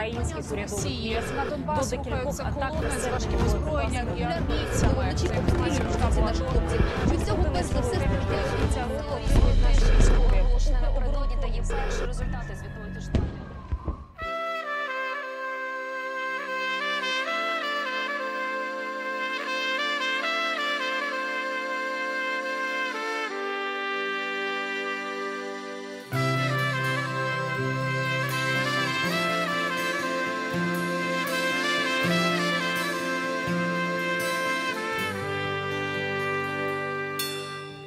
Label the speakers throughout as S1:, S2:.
S1: на українських урядових
S2: міст
S1: до декількох атак
S2: на з
S1: населених
S2: важким озброєнням і армійцями.
S3: Повторюють
S2: інформація
S3: ці наші хлопці. Від цього перш все страждають.
S1: Ця група наші військові.
S4: Оголошене напередодні дає перші результати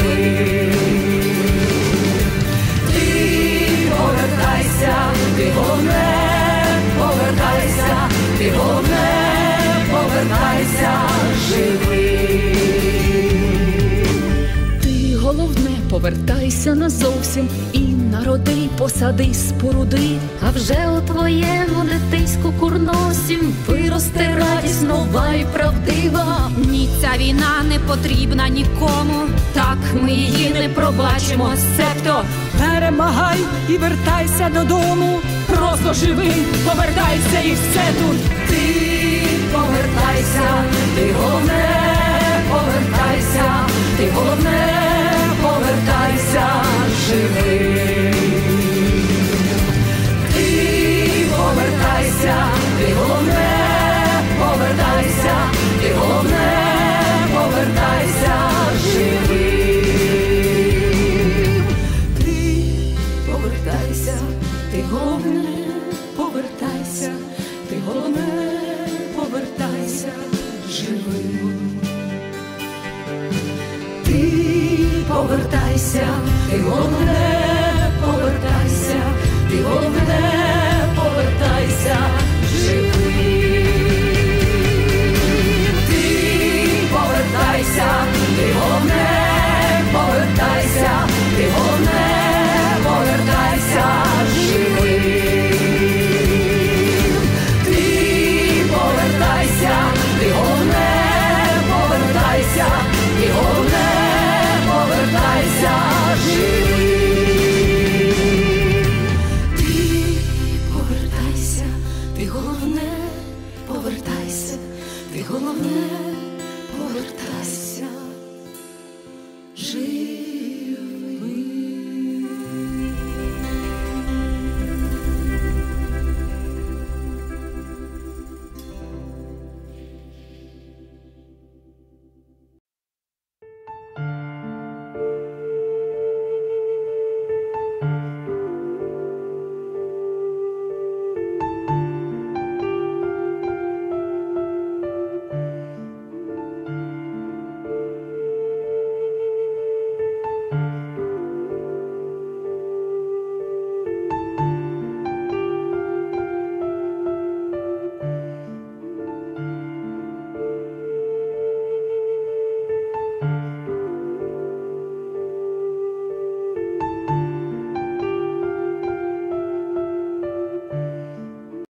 S5: Живий. Ти повертайся, ти головне повертайся, ти головне повертайся
S6: повертайся назовсім і народи, посади, споруди.
S7: А вже у твоєму дитиську курносім виросте радість нова і правдива.
S2: Ні, ця війна не потрібна нікому.
S7: Так ми її не пробачимо, себто
S8: Перемагай і вертайся додому.
S6: Просто живий, повертайся і все
S5: повертайся, І головне повертайся.